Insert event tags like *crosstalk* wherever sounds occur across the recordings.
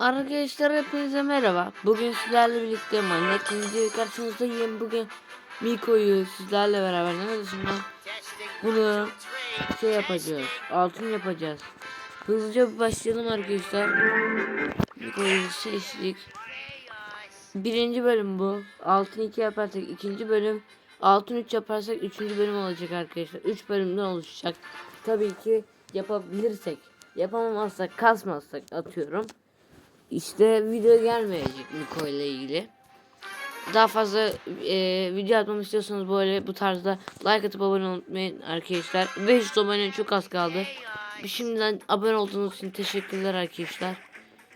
Arkadaşlar hepinize merhaba. Bugün sizlerle birlikte manyak video karşınızdayım. Bugün Miko'yu sizlerle beraber ne dışında bunu şey yapacağız. Altın yapacağız. Hızlıca bir başlayalım arkadaşlar. Miko'yu seçtik. Birinci bölüm bu. Altın 2 yaparsak ikinci bölüm. Altın 3 yaparsak üçüncü bölüm olacak arkadaşlar. 3 bölümden oluşacak. Tabii ki yapabilirsek. Yapamazsak kasmazsak atıyorum. İşte video gelmeyecek Miko ile ilgili. Daha fazla e, video atmamı istiyorsanız böyle bu tarzda like atıp abone unutmayın arkadaşlar. 500 abone çok az kaldı. Şimdiden abone olduğunuz için teşekkürler arkadaşlar.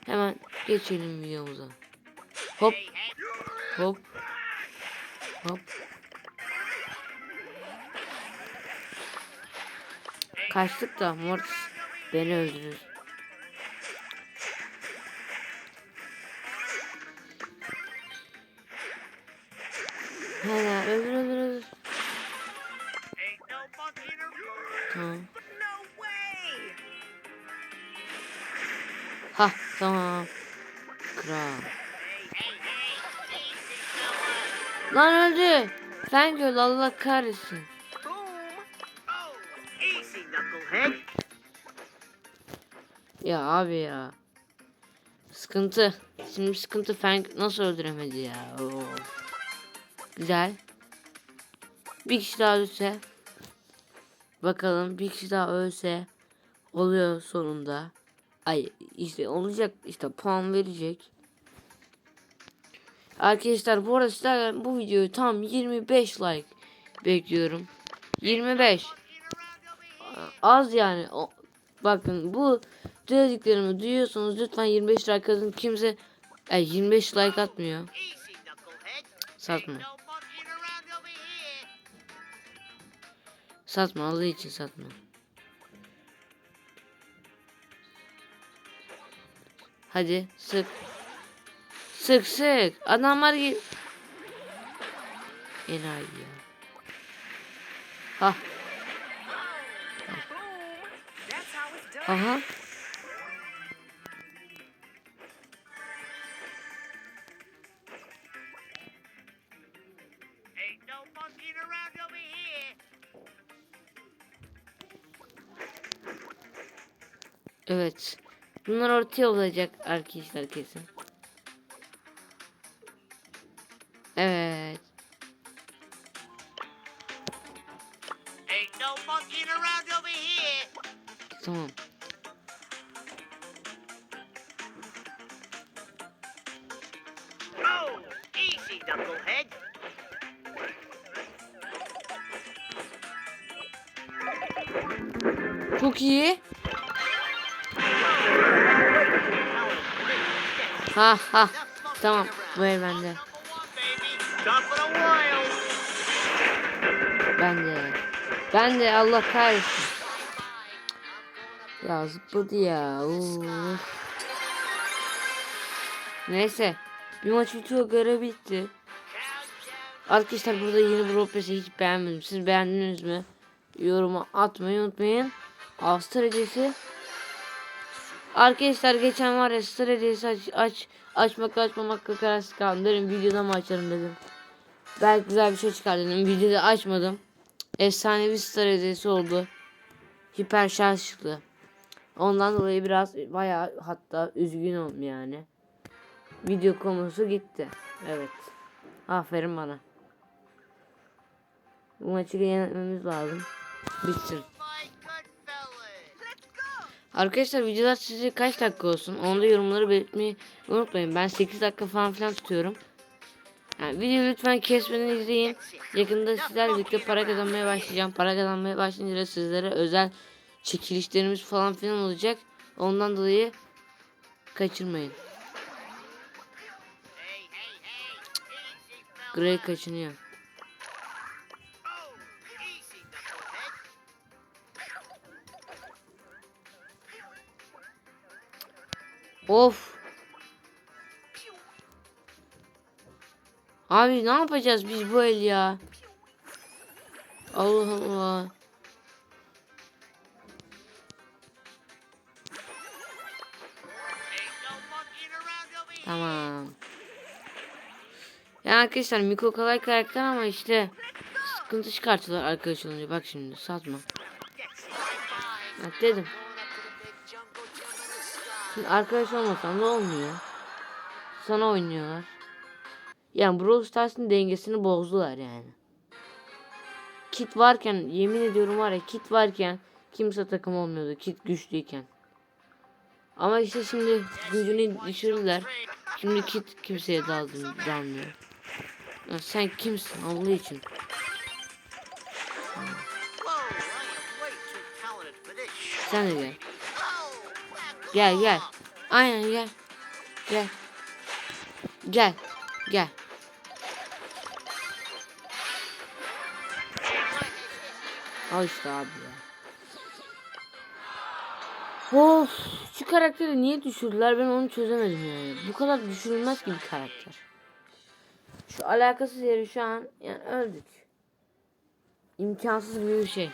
Hemen geçelim videomuza. Hop. Hop. Hop. Kaçtık da Mortis beni öldürür. Hala öldür öldür öldür. Tamam. Ha tamam. Kral. Lan öldü. Göl Allah kahretsin. Ya abi ya. Sıkıntı. Şimdi sıkıntı Frank nasıl öldüremedi ya. Oo. Güzel. Bir kişi daha ölse. Bakalım bir kişi daha ölse. Oluyor sonunda. Ay işte olacak işte puan verecek. Arkadaşlar bu arada bu videoyu tam 25 like bekliyorum. 25. Az yani. O, bakın bu dediklerimi duyuyorsanız lütfen 25 like atın. Kimse ay 25 like atmıyor. Satma. Satma Allah için satma. Hadi sık. Sık sık. Adamlar gibi. Enayi ya. Ha. Aha. Evet. Bunlar ortaya olacak arkadaşlar kesin. Evet. Tamam. Oh, easy. Çok iyi. Ha ha. Tamam. Bu el bende. The world. Bende. Bende Allah kahretsin. Ya zıpladı ya. Uf. Neyse. Bir maç bitiyor görev bitti. Arkadaşlar burada yeni bir Ropeş'i hiç beğenmedim. Siz beğendiniz mi? Yoruma atmayı unutmayın. Avustralya'sı. Arkadaşlar geçen var ya Avustralya'sı aç, aç açmak açmamakla kararsız kaldım. Dedim videoda mı açarım dedim. Belki güzel bir şey çıkar dedim. Videoda açmadım. Efsanevi star oldu. Hiper şarj çıktı. Ondan dolayı biraz bayağı hatta üzgünüm yani. Video konusu gitti. Evet. Aferin bana. Bu maçı yenmemiz lazım. Bitsin. Arkadaşlar videolar sizce kaç dakika olsun? Onu da yorumları belirtmeyi unutmayın. Ben 8 dakika falan filan tutuyorum. Yani videoyu lütfen kesmeden izleyin. Yakında sizlerle birlikte para kazanmaya başlayacağım. Para kazanmaya başlayınca da sizlere özel çekilişlerimiz falan filan olacak. Ondan dolayı kaçırmayın. Grey kaçınıyor. Of. Abi ne yapacağız biz bu el ya? Allah Allah. Tamam. Ya arkadaşlar Miko kolay karakter ama işte sıkıntı çıkartıyorlar arkadaş olunca. Bak şimdi satma. Bak dedim. Şimdi arkadaş olmasan da olmuyor. Sana oynuyorlar. Yani Brawl Stars'ın dengesini bozdular yani. Kit varken yemin ediyorum var ya kit varken kimse takım olmuyordu. Kit güçlüyken. Ama işte şimdi gücünü düşürdüler. Şimdi kit kimseye dalmıyor. Ya sen kimsin Allah için? Sen de gel. Gel gel. Aynen gel. Gel. Gel. Gel. Al işte abi ya. Of şu karakteri niye düşürdüler ben onu çözemedim yani. Bu kadar düşürülmez ki bir karakter. Şu alakasız yeri şu an yani öldük. İmkansız bir şey.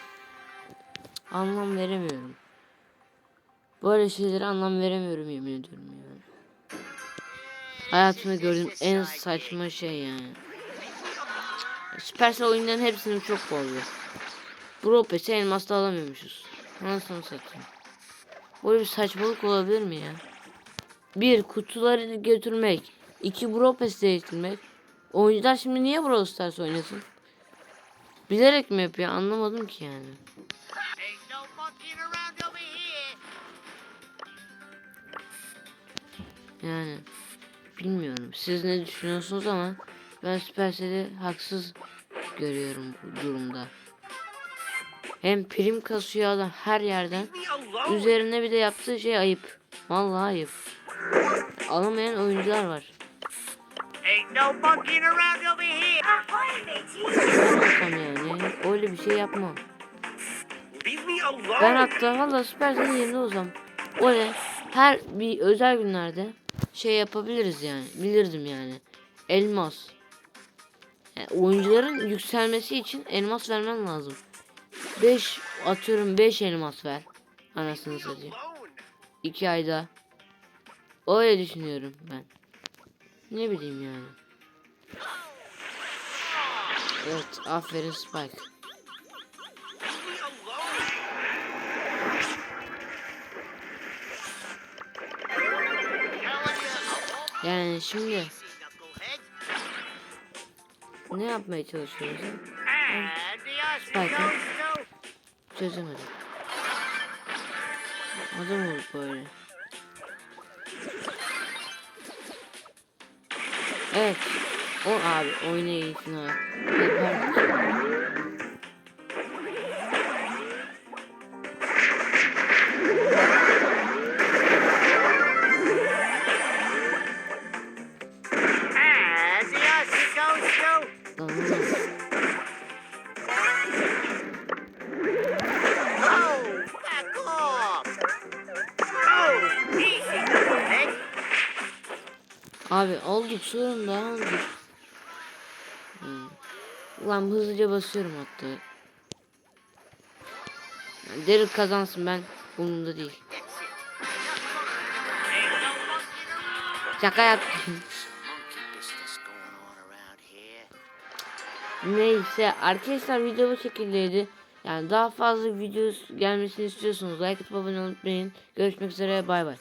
Anlam veremiyorum. Böyle şeylere anlam veremiyorum yemin ediyorum yani. Hayatımda gördüğüm en saçma şey yani. Supercell oyunların hepsini çok bozuyor. Brawl Pass'i elmasla alamıyormuşuz. Nasıl satayım? Böyle bir saçmalık olabilir mi ya? Bir kutuları götürmek. iki Brawl Pass değiştirmek. Oyuncular şimdi niye Brawl Stars oynasın? Bilerek mi yapıyor anlamadım ki yani. Yani bilmiyorum. Siz ne düşünüyorsunuz ama ben Supercell'i haksız görüyorum bu durumda. Hem prim kasıyor adam her yerden. Üzerine bir de yaptığı şey ayıp. Vallahi ayıp. Alamayan oyuncular var. Olsam yani öyle bir şey yapmam. Ben hatta valla Supercell'in yerinde olsam öyle her bir özel günlerde şey yapabiliriz yani. Bilirdim yani. Elmas. Yani oyuncuların yükselmesi için elmas vermen lazım. 5 atıyorum 5 elmas ver. Anasını satayım. Alone. 2 ayda. Öyle düşünüyorum ben. Ne bileyim yani. Evet aferin Spike. Yani şimdi ne yapmaya çalışıyoruz? To... Çözemedim. Adam olduk böyle. Evet. O abi oyna iyisin ha. Yapar. And Abi olduk sonunda olduk. Hmm. Ulan hızlıca basıyorum hatta. Yani Daryl kazansın ben umurumda değil. Şaka yaptım. *laughs* Neyse arkadaşlar video bu şekildeydi. Yani daha fazla video gelmesini istiyorsanız like atıp abone olmayı unutmayın. Görüşmek üzere bay bay.